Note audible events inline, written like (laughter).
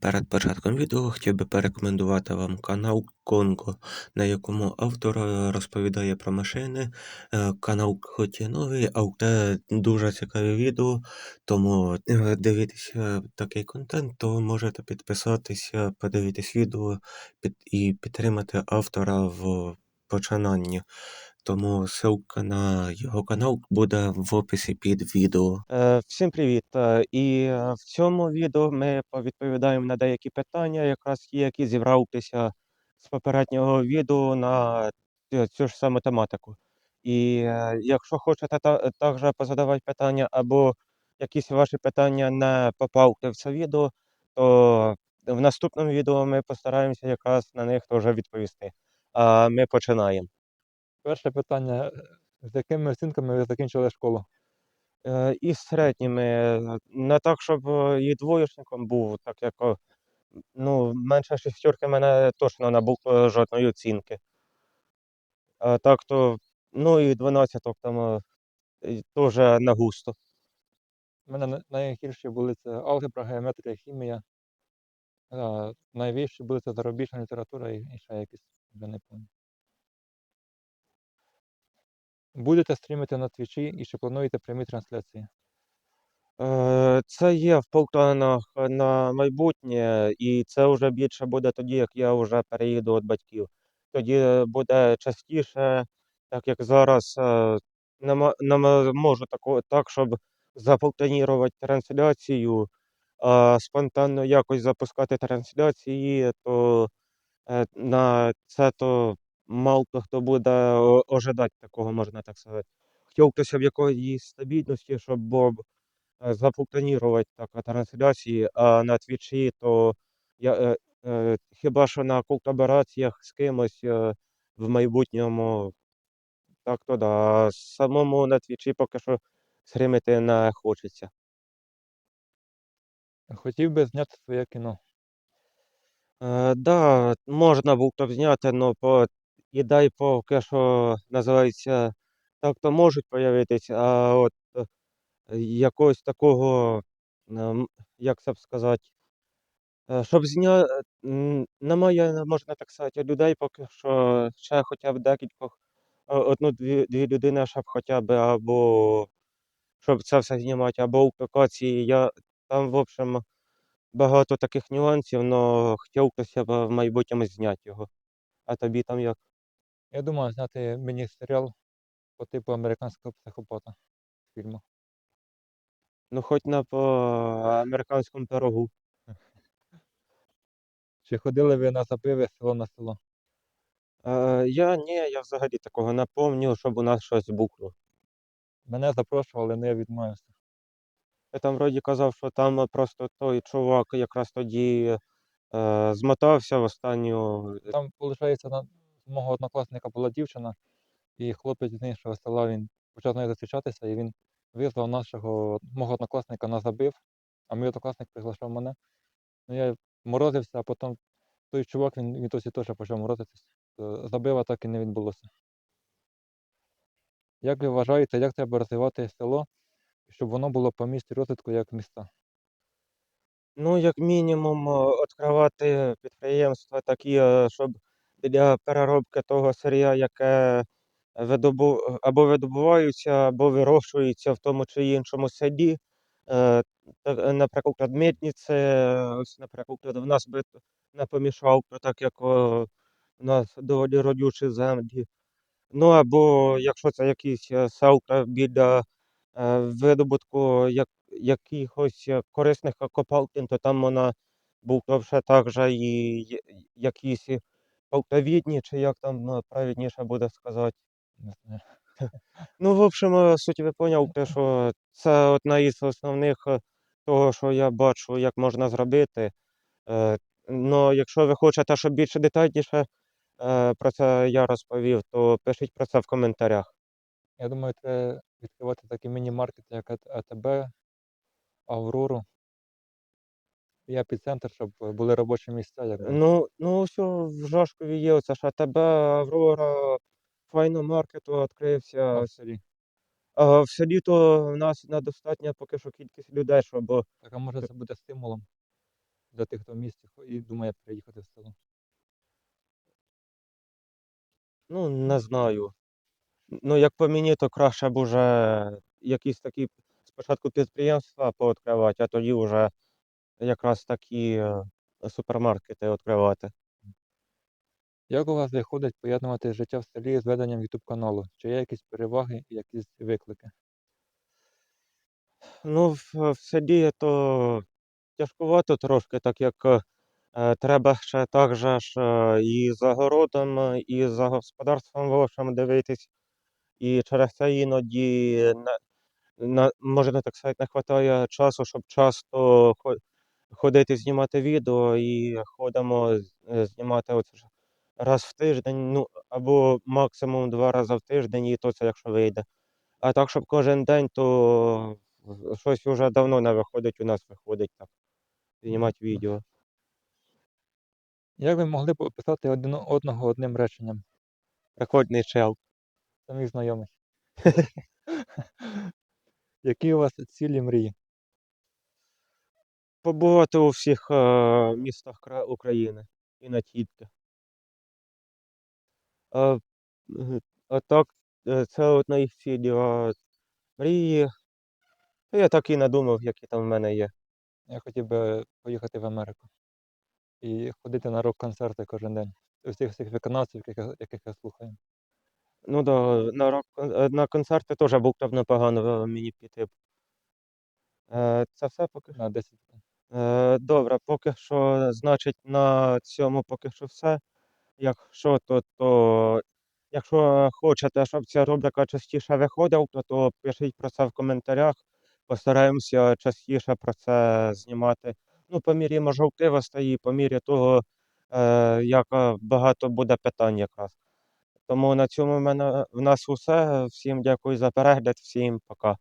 Перед початком відео хотів би порекомендувати вам канал Конго, на якому автор е, розповідає про машини. Е, Канал хоч і новий, але дуже цікаві відео, тому е, дивитися такий контент, то можете підписатися, подивитись відео і підтримати автора в починанні. Тому ссылка на його канал буде в описі під відео. Е, всім привіт! Е, І е, в цьому відео ми повідповідаємо на деякі питання, якраз які зібралися з попереднього відео на цю, ж саму тематику. І якщо хочете та, також позадавати питання або якісь ваші питання не попали в це відео, то в наступному відео ми постараємося якраз на них теж відповісти. А ми починаємо. Перше питання: е, з якими оцінками ви закінчили школу? Е, І з середніми. е, Не так, щоб е, і двоєчником був, так як ну, менше шістьорки в мене точно не було жодної оцінки. А так то, ну і 12 там е, теж не густо. У мене найгірші були це алгебра, геометрія, хімія. Найвищі були це зарубіжна література і, ще якісь, вже не пам'ятаю. Будете стрімити на твічі і чи плануєте прямі трансляції? Е, Це є в планах на майбутнє, і це вже більше буде тоді, як я вже переїду від батьків. Тоді буде частіше, так як зараз е, не мо- не мо- можу так, щоб запланувати трансляцію, а спонтанно якось запускати трансляції, то е, на це то мало хто буде ожидати такого, можна так сказати. Хотів хтось б якоїсь стабільності, щоб е, запланувати так трансляції, а на Твічі то я е, е, хіба що на колабораціях з кимось е, в майбутньому, так то да. А самому на Твічі поки що стримити не хочеться. Хотів би зняти своє кіно. Е, да, можна було б зняти, але по ідей поки що називається так то можуть появитись, а от е, якогось такого, ем, як це б сказати, Е, Щоб зня... е, немає, можна так сказати, людей поки що ще хоча б декількох, е, одну-дві дві людини, щоб хоча б або щоб це все знімати, або у локації. Я там, в общем, багато таких нюансів, але хотів б в майбутньому зняти його. А тобі там як? Я думаю зняти міні-серіал по типу американського психопата фільму. Ну, хоч на по американському пирогу. (laughs) Чи ходили ви на забиви село на село? Е, я ні, я взагалі такого не пам'ятаю, щоб у нас щось бухло. Мене запрошували, але я відмовився. Я там вроді казав, що там просто той чувак якраз тоді е, змотався в останню. Там, виходить, на мого однокласника була дівчина, і хлопець з іншого села він почав з нею зустрічатися, і він визвав нашого мого однокласника на забив, а мій однокласник приглашав мене. Ну, я морозився, а потім той чувак, він, він досі теж почав морозитись. То Забива так і не відбулося. Як ви вважаєте, як треба розвивати село, щоб воно було по місті розвитку як міста? Ну, як мінімум, е, відкривати підприємства такі, е, щоб для переробки того сир'я, яке видобу... або видобувається, або вирощується в тому чи іншому селі. Е, Наприклад, митниці, ось, наприклад, в нас би не помішав, так як у нас доволі родючі землі. Ну або якщо це якісь е, селка біля е, видобутку як, якихось е, корисних копалин, то там вона був вже також і якісь і полтавідні, чи як там е, правильніше буде сказати. Ну, в общем, е, суть ви поняв, те, що це одна із основних е, того, що я бачу, як можна зробити. Е, Ну, якщо ви хочете, щоб більше детальніше про це я розповів, то пишіть про це в коментарях. Я думаю, треба відкривати такі міні-маркети, як АТБ, Аврору і епіцентр, щоб були робочі місця. Якби. Ну, ну все, в Жашкові є оце ж АТБ, Аврора, файно-маркет а відкрився. в селі. А в селі то в нас недостатня поки що кількість людей, щоб Так, а може це буде стимулом для тих, хто в місті і думає переїхати в село? Ну, не знаю. Ну, як по мені, то краще б уже якісь такі спочатку підприємства пооткривати, а тоді вже якраз такі е, супермаркети відкривати. Як у вас виходить поєднувати життя в селі з веденням YouTube каналу? Чи є якісь переваги і якісь виклики? Ну, в, в селі то тяжкувато трошки, так як е, е, треба ще так же ж е, і за городом, е, і за господарством вашим дивитись. І через це іноді на, не так сказати, не вистачає часу, щоб часто ходити знімати відео і ходимо е, знімати оце раз в тиждень, ну або максимум два рази в тиждень, і то це якщо вийде. А так, щоб кожен день, то щось вже давно не виходить, у нас виходить так. Знімати відео. Як ви могли б описати один одного одним реченням? Прикольний чел. Це мій знайомий. (laughs) Які у вас цілі мрії? Побувати у всіх е, містах України і не тільки. А, а так, е, це одна із цілі. А мрії. Я так і не думав, які там в мене є. Я хотів би поїхати в Америку і ходити на рок-концерти кожен день. Усіх всіх виконавців, яких, яких я слухаю. Ну да, на, рок, е, на концерти теж був б непогано е, мені піти. Е, Це все поки. На 10 днів. Е, Добре, поки що, значить, на цьому поки що все. Якщо то, то якщо хочете, щоб ця рубрика частіше виходила, то, то пишіть про це в коментарях. Постараємося частіше про це знімати. Ну, по мірі можливостей і по мірі того, е, як е, багато буде питань якраз. Тому на цьому в мене в нас усе. Всім дякую за перегляд, всім пока.